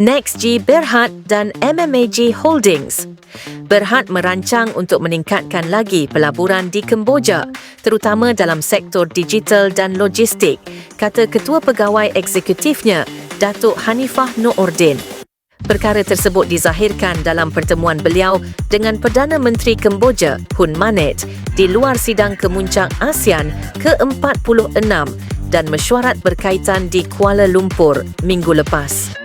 NextG Berhad dan MMAG Holdings. Berhad merancang untuk meningkatkan lagi pelaburan di Kemboja, terutama dalam sektor digital dan logistik, kata Ketua Pegawai Eksekutifnya, Datuk Hanifah Noordin. Perkara tersebut dizahirkan dalam pertemuan beliau dengan Perdana Menteri Kemboja, Hun Manet, di luar sidang kemuncak ASEAN ke-46 dan mesyuarat berkaitan di Kuala Lumpur minggu lepas.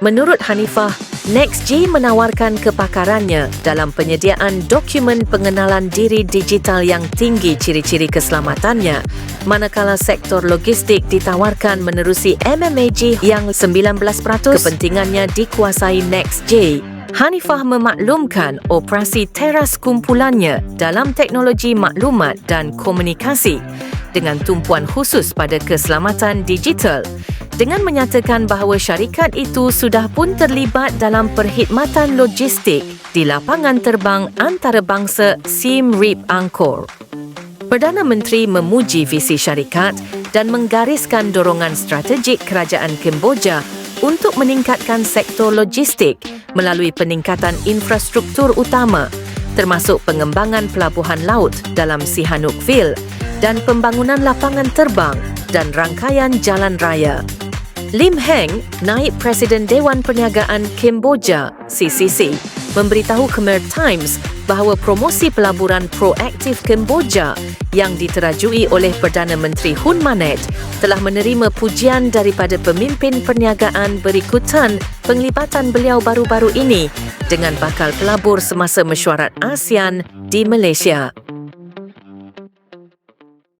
Menurut Hanifah, NextG menawarkan kepakarannya dalam penyediaan dokumen pengenalan diri digital yang tinggi ciri-ciri keselamatannya, manakala sektor logistik ditawarkan menerusi MMAG yang 19% kepentingannya dikuasai NextG. Hanifah memaklumkan operasi teras kumpulannya dalam teknologi maklumat dan komunikasi dengan tumpuan khusus pada keselamatan digital dengan menyatakan bahawa syarikat itu sudah pun terlibat dalam perkhidmatan logistik di lapangan terbang antarabangsa Siem Reap Angkor. Perdana Menteri memuji visi syarikat dan menggariskan dorongan strategik kerajaan Kemboja untuk meningkatkan sektor logistik melalui peningkatan infrastruktur utama termasuk pengembangan pelabuhan laut dalam Sihanoukville dan pembangunan lapangan terbang dan rangkaian jalan raya. Lim Heng, naib Presiden Dewan Perniagaan Kemboja, CCC, memberitahu Khmer Times bahawa promosi pelaburan proaktif Kemboja yang diterajui oleh Perdana Menteri Hun Manet telah menerima pujian daripada pemimpin perniagaan berikutan penglibatan beliau baru-baru ini dengan bakal pelabur semasa mesyuarat ASEAN di Malaysia.